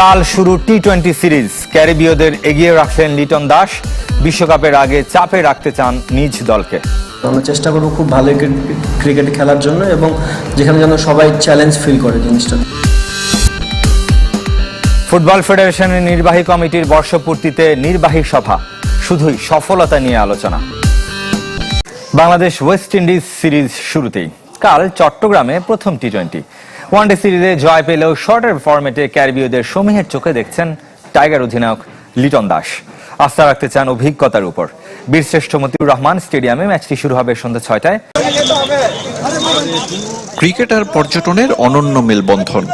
কাল শুরু T twenty series. ক্যারিবীয়দের এগিয়ে রাখলেন লিটন দাস। বিশ্বকাপের আগে চাপে রাখতে চান নিজ দলকে। আমরা চেষ্টা করব খুব ভালো ক্রিকেট খেলার জন্য এবং যেখানে যেন সবাই চ্যালেঞ্জ ফিল করে জিনিসটা। ফুটবল ফেডারেশনের নির্বাহী কমিটির বর্ষপূর্তিতে নির্বাহী সভা। শুধুই সফলতা নিয়ে আলোচনা। বাংলাদেশ ওয়েস্ট ইন্ডিজ সিরিজ শুরুতেই। কাল চট্টগ্রামে প্রথম টি টোয়েন্টি ওয়ানডে সিরিজে জয় পেলেও শর্টের ফরম্যাটে ক্যারিবীয়দের সমীহের চোখে দেখছেন টাইগার অধিনায়ক লিটন দাস। আস্থা রাখতে চান অভিজ্ঞতার উপর। বীরশ্রেষ্ঠ মতিউর রহমান স্টেডিয়ামে ম্যাচটি শুরু হবে সন্ধ্যা ছয়টায়। ক্রিকেট আর পর্যটনের অনন্য মেলবন্ধন।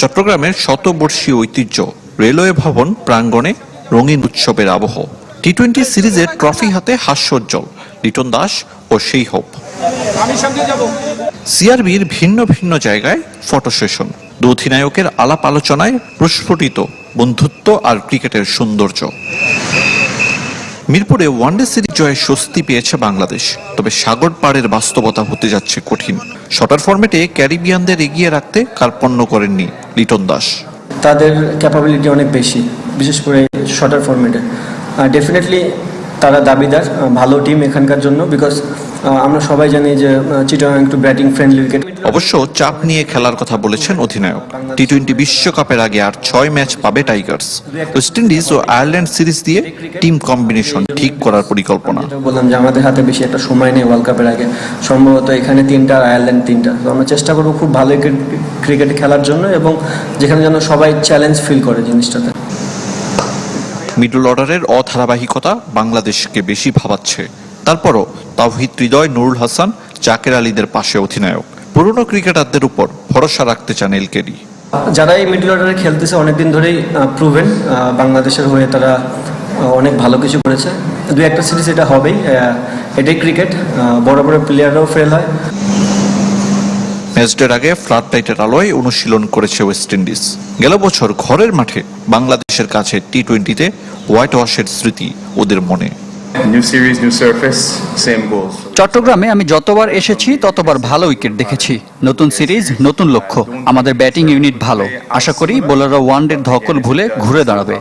চট্টগ্রামের শতবর্ষীয় ঐতিহ্য রেলওয়ে ভবন প্রাঙ্গণে রঙিন উৎসবের আবহ। টি টোয়েন্টি সিরিজের ট্রফি হাতে হাস্যোজ্জ্বল লিটন দাস ও সেই হোপ। সিআরবির ভিন্ন ভিন্ন জায়গায় ফটো সেশন দু অধিনায়কের আলাপ আলোচনায় প্রস্ফুটিত বন্ধুত্ব আর ক্রিকেটের সৌন্দর্য। মিরপুরে ওয়ানডে সিরিজ জয়ে স্বস্তি পেয়েছে বাংলাদেশ, তবে সাগর পাড়ের বাস্তবতা হতে যাচ্ছে কঠিন। শটার ফর্মেটে ক্যারিবিয়ানদের এগিয়ে রাখতে কার্পণ্য করেননি লিটন দাস। তাদের ক্যাপাবিলিটি অনেক বেশি, বিশেষ করে শর্টার ফর্মেটে ডেফিনেটলি তারা দাবিদার ভালো টিম এখানকার জন্য বিকজ আমরা সবাই জানি যে চিটং একটু ব্যাটিং ফ্রেন্ডলি উইকেট অবশ্য চাপ নিয়ে খেলার কথা বলেছেন অধিনায়ক। টি টোয়েন্টি বিশ্বকাপের আগে আর ছয় ম্যাচ পাবে টাইগার্স ওয়েস্ট ইন্ডিজ ও আয়ারল্যান্ড সিরিজ দিয়ে টিম কম্বিনেশন ঠিক করার পরিকল্পনা। বললাম যে আমাদের হাতে বেশি একটা সময় নেই ওয়ার্ল্ড কাপের আগে। সম্ভবত এখানে তিনটা আর আয়ারল্যান্ড তিনটা। তো আমরা চেষ্টা করব খুব ভালো ক্রিকেট খেলার জন্য এবং যেখানে যেন সবাই চ্যালেঞ্জ ফিল করে জিনিসটাতে। মিডল অর্ডারের অধারাবাহিকতা বাংলাদেশকে বেশি ভাবাচ্ছে। তারপরও তাওহিদ হৃদয় নুরুল হাসান জাকের আলীদের পাশে অধিনায়ক। পুরনো ক্রিকেটারদের উপর ভরসা রাখতে চান এলকেডি। যারা এই মিডল অর্ডারে খেলতেছে অনেকদিন ধরেই প্রুভেন বাংলাদেশের হয়ে তারা অনেক ভালো কিছু করেছে। দু একটা সিরিজ এটা হবেই এটাই ক্রিকেট বড় বড় প্লেয়াররাও ফেল হয়। ম্যাচডের আগে ফ্লাড লাইটের আলোয় অনুশীলন করেছে ওয়েস্ট ইন্ডিজ। গেল বছর ঘরের মাঠে বাংলাদেশের কাছে টি টোয়েন্টিতে হোয়াইট ওয়াশের স্মৃতি ওদের মনে। চট্টগ্রামে আমি যতবার এসেছি ততবার ভালো উইকেট দেখেছি। নতুন সিরিজ নতুন লক্ষ্য। আমাদের ব্যাটিং ইউনিট ভালো। আশা করি বোলাররা ওয়ানডের ধকল ভুলে ঘুরে দাঁড়াবে.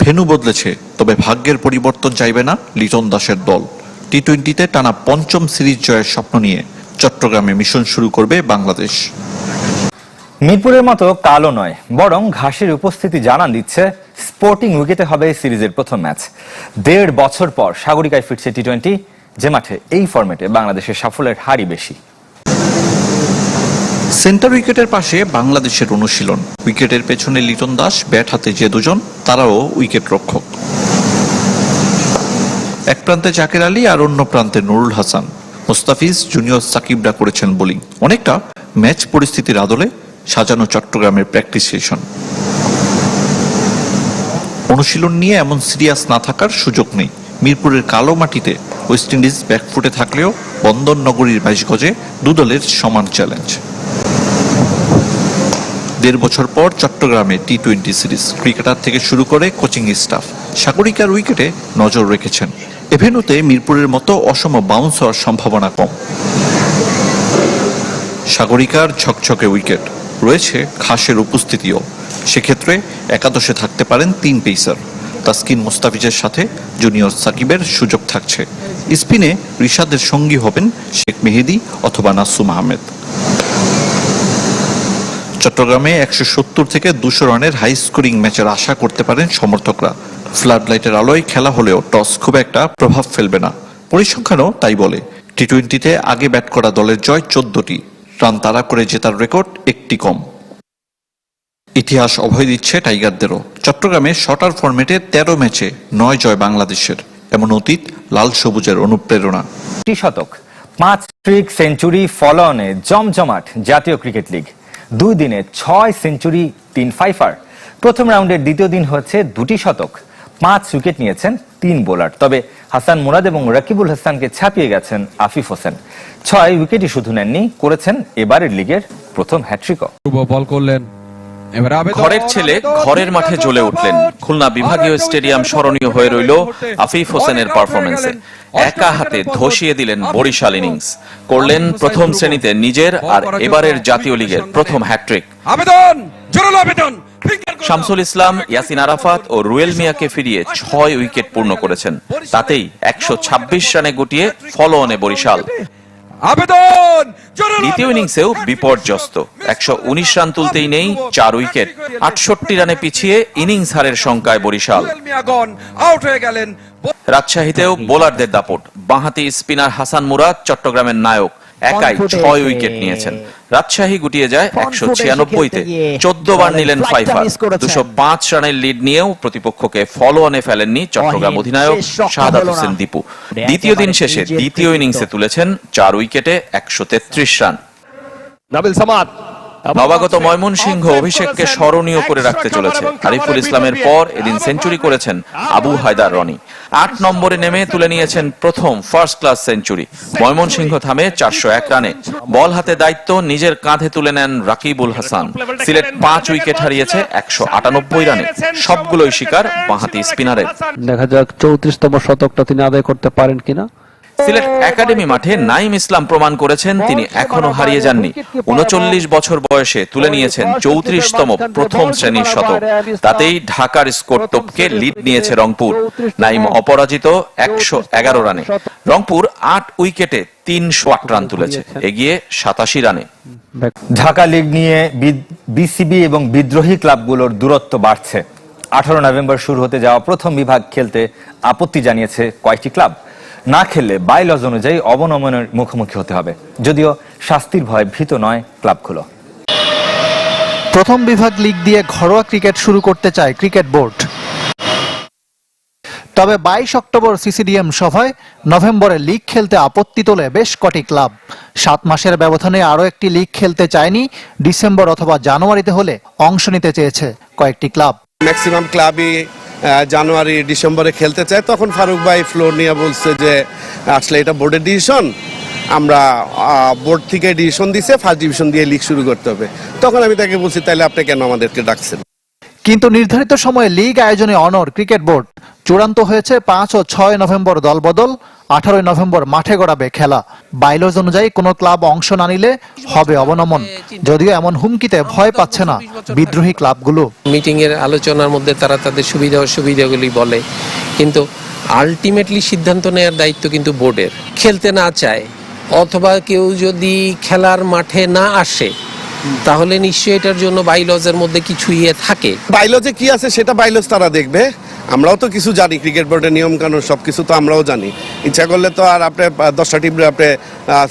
ভেনু বদলেছে তবে ভাগ্যের পরিবর্তন চাইবে না লিটন দাসের দল। টি টোয়েন্টিতে টানা পঞ্চম সিরিজ জয়ের স্বপ্ন নিয়ে চট্টগ্রামে মিশন শুরু করবে বাংলাদেশ। মিরপুরের মতো কালো নয় বরং ঘাসের উপস্থিতি জানান দিচ্ছে স্পোর্টিং উইকেটে হবে সিরিজের প্রথম ম্যাচ। দেড় বছর পর সাগরিকায় ফিরছে টি টোয়েন্টি যে মাঠে এই ফরম্যাটে বাংলাদেশের সাফল্যের হারই বেশি। সেন্টার উইকেটের পাশে বাংলাদেশের অনুশীলন। উইকেটের পেছনে লিটন দাস, ব্যাট হাতে যে দুজন, তারাও উইকেট রক্ষক। এক প্রান্তে জাকের আলী আর অন্য প্রান্তে নুরুল হাসান। মোস্তাফিজ জুনিয়র সাকিবরা করেছেন বোলিং। অনেকটা ম্যাচ পরিস্থিতির আদলে সাজানো চট্টগ্রামের প্র্যাকটিস সেশন। অনুশীলন নিয়ে এমন সিরিয়াস না থাকার সুযোগ নেই। মিরপুরের কালো মাটিতে ওয়েস্ট ইন্ডিজ ব্যাকফুটে থাকলেও বন্দর নগরীর বাইশ গজে দু সমান চ্যালেঞ্জ দেড় বছর পর চট্টগ্রামে টি টোয়েন্টি সিরিজ ক্রিকেটার থেকে শুরু করে কোচিং স্টাফ সাগরিকার উইকেটে নজর রেখেছেন। এভেনুতে মিরপুরের মতো অসম বাউন্স হওয়ার সম্ভাবনা কম। সাগরিকার ঝকঝকে উইকেট রয়েছে খাসের উপস্থিতিও। সেক্ষেত্রে একাদশে থাকতে পারেন তিন পেসার। তাসকিন মোস্তাফিজের সাথে জুনিয়র সাকিবের সুযোগ থাকছে। স্পিনে রিশাদের সঙ্গী হবেন শেখ মেহেদি অথবা নাসুম আহমেদ। চট্টগ্রামে একশো সত্তর থেকে দুশো রানের হাই স্কোরিং ম্যাচের আশা করতে পারেন সমর্থকরা। ফ্লাড লাইটের আলোয় খেলা হলেও টস খুব একটা প্রভাব ফেলবে না। পরিসংখ্যানও তাই বলে। টি টোয়েন্টিতে আগে ব্যাট করা দলের জয় চোদ্দটি। রান তাড়া করে জেতার রেকর্ড একটি কম। ইতিহাস অভয় দিচ্ছে টাইগারদেরও। চট্টগ্রামে শটার ফরম্যাটে তেরো ম্যাচে নয় জয় বাংলাদেশের। এমন অতীত লাল সবুজের অনুপ্রেরণা। টি শতক পাঁচ ট্রিক সেঞ্চুরি ফলনে জমজমাট জাতীয় ক্রিকেট লিগ দুই দিনে ছয় সেঞ্চুরি তিন ফাইফার প্রথম রাউন্ডের দ্বিতীয় দিন হচ্ছে দুটি শতক পাঁচ উইকেট নিয়েছেন তিন বোলার তবে হাসান মুরাদ এবং রাকিবুল হাসানকে ছাপিয়ে গেছেন আফিফ হোসেন। ছয় উইকেটই শুধু নেননি করেছেন এবারের লিগের প্রথম হ্যাট্রিকও বল করলেন ঘরের ছেলে ঘরের মাঠে জ্বলে উঠলেন। খুলনা বিভাগীয় স্টেডিয়াম স্মরণীয় হয়ে রইল আফিফ হোসেনের পারফরমেন্সে। একা হাতে ধসিয়ে দিলেন বরিশাল ইনিংস। করলেন প্রথম শ্রেণীতে নিজের আর এবারের জাতীয় লীগের প্রথম হ্যাট্রিক আবেদন! জোরালো আবেদন! শামসুল ইসলাম ইয়াসিন আরাফাত ও রুয়েল মিয়াকে ফিরিয়ে ছয় উইকেট পূর্ণ করেছেন। তাতেই একশো ছাব্বিশ রানে গুটিয়ে ফলো অনে বরিশাল। আবেদন! দ্বিতীয় ইনিংসেও বিপর্যস্ত। একশো উনিশ রান তুলতেই নেই চার উইকেট। আটষট্টি রানে পিছিয়ে ইনিংস হারের সংখ্যায় বরিশাল। আউট হয়ে গেলেন। রাজশাহীতেও বোলারদের দাপট। বাঁহাতি স্পিনার হাসান মুরাদ চট্টগ্রামের নায়ক। একাই ছয় উইকেট নিয়েছেন। রাজশাহী গুটিয়ে যায় একশো ছিয়ানব্বইতে। চোদ্দ বার নিলেন ফাইফার দুশো পাঁচ রানের লিড নিয়েও প্রতিপক্ষকে ফলো অনে ফেলেননি চট্টগ্রাম অধিনায়ক শাহাদ হোসেন দীপু দ্বিতীয় দিন শেষে দ্বিতীয় ইনিংসে তুলেছেন চার উইকেটে একশো তেত্রিশ রান। নাবিল সামাদ নবাগত ময়মনসিংহ অভিষেককে স্মরণীয় করে রাখতে চলেছে। আরিফুল ইসলামের পর এদিন সেঞ্চুরি করেছেন আবু হায়দার রনি। আট নম্বরে নেমে তুলে নিয়েছেন প্রথম ফার্স্ট ক্লাস সেঞ্চুরি ময়মনসিংহ থামে চারশো এক রানে। বল হাতে দায়িত্ব নিজের কাঁধে তুলে নেন রাকিবুল হাসান। সিলেট পাঁচ উইকেট হারিয়েছে একশো আটানব্বই রানে। সবগুলোই শিকার বাঁহাতি স্পিনারের। দেখা যাক চৌত্রিশতম শতকটা তিনি আদায় করতে পারেন কিনা। সিলেট একাডেমি মাঠে নাইম ইসলাম প্রমাণ করেছেন, তিনি এখনও হারিয়ে যাননি। উনচল্লিশ বছর বয়সে তুলে নিয়েছেন চৌত্রিশতম প্রথম শ্রেণির শতক। তাতেই ঢাকার স্কোর টপকে লিড নিয়েছে রংপুর। নাইম অপরাজিত একশো এগারো রানে। রংপুর আট উইকেটে তিনশো আট রান তুলেছে। এগিয়ে সাতাশি রানে। ঢাকা লিগ নিয়ে বিসিবি এবং বিদ্রোহী ক্লাবগুলোর দূরত্ব বাড়ছে। আঠারো নভেম্বর শুরু হতে যাওয়া প্রথম বিভাগ খেলতে আপত্তি জানিয়েছে কয়েকটি ক্লাব? না খেললে বাইলজ অনুযায়ী অবনমনের মুখোমুখি হতে হবে। যদিও শাস্তির ভয় ভীত নয় ক্লাবগুলো প্রথম বিভাগ লিগ দিয়ে ঘরোয়া ক্রিকেট শুরু করতে চায় ক্রিকেট বোর্ড। তবে বাইশ অক্টোবর সিসিডিএম সভায় নভেম্বরে লিগ খেলতে আপত্তি তোলে বেশ কটি ক্লাব। সাত মাসের ব্যবধানে আরও একটি লিগ খেলতে চায়নি ডিসেম্বর অথবা জানুয়ারিতে হলে অংশ নিতে চেয়েছে কয়েকটি ক্লাব। ম্যাক্সিমাম ক্লাবই জানুয়ারি, ডিসেম্বরে খেলতে চায়, তখন ফারুক ভাই ফ্লোর নিয়ে বলছে যে, আসলে এটা বোর্ডের ডিসিশন আমরা বোর্ড থেকে ডিসিশন দিছে ফার্স্ট ডিভিশন দিয়ে লিগ শুরু করতে হবে। তখন আমি তাকে বলছি তাহলে আপনি কেন আমাদেরকে ডাকছেন? কিন্তু নির্ধারিত সময়ে লিগ আয়োজনে অনর ক্রিকেট বোর্ড চূড়ান্ত হয়েছে পাঁচ ও ছয় নভেম্বর দলবদল আঠারোই নভেম্বর মাঠে গড়াবে খেলা। বাইলজ অনুযায়ী কোনো ক্লাব অংশ না নিলে হবে অবনমন। যদিও এমন হুমকিতে ভয় পাচ্ছে না বিদ্রোহী ক্লাবগুলো। মিটিং এর আলোচনার মধ্যে তারা তাদের সুবিধা অসুবিধাগুলি বলে। কিন্তু আলটিমেটলি সিদ্ধান্ত নেওয়ার দায়িত্ব কিন্তু বোর্ডের। খেলতে না চায় অথবা কেউ যদি খেলার মাঠে না আসে তাহলে নিশ্চয়ই এটার জন্য বাইলজের মধ্যে কিছু ইয়ে থাকে। বাইলজে কি আছে সেটা বাইলজ তারা দেখবে। আমরাও তো কিছু জানি ক্রিকেট বোর্ডের নিয়ম কানুন সব কিছু তো আমরাও জানি। ইচ্ছা করলে তো আর আপনি দশটা টিম আপনি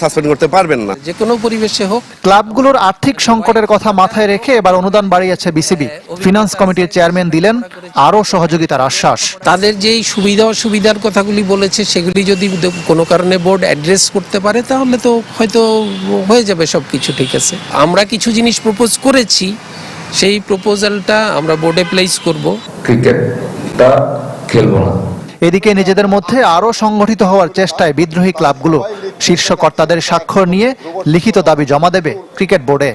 সাসপেন্ড করতে পারবেন না। যে কোনো পরিবেশে হোক। ক্লাবগুলোর আর্থিক সংকটের কথা মাথায় রেখে এবার অনুদান বাড়িয়েছে বিসিবি ফিনান্স কমিটির চেয়ারম্যান দিলেন আরও সহযোগিতার আশ্বাস। তাদের যেই সুবিধা অসুবিধার কথাগুলি বলেছে সেগুলি যদি কোনো কারণে বোর্ড অ্যাড্রেস করতে পারে তাহলে তো হয়তো হয়ে যাবে সব কিছু ঠিক আছে। আমরা কিছু জিনিস প্রপোজ করেছি সেই প্রপোজালটা আমরা বোর্ডে প্লেস করব। ক্রিকেটটা খেলব না। এদিকে নিজেদের মধ্যে আরও সংগঠিত হওয়ার চেষ্টায় বিদ্রোহী ক্লাবগুলো শীর্ষ কর্তাদের স্বাক্ষর নিয়ে লিখিত দাবি জমা দেবে ক্রিকেট বোর্ডে।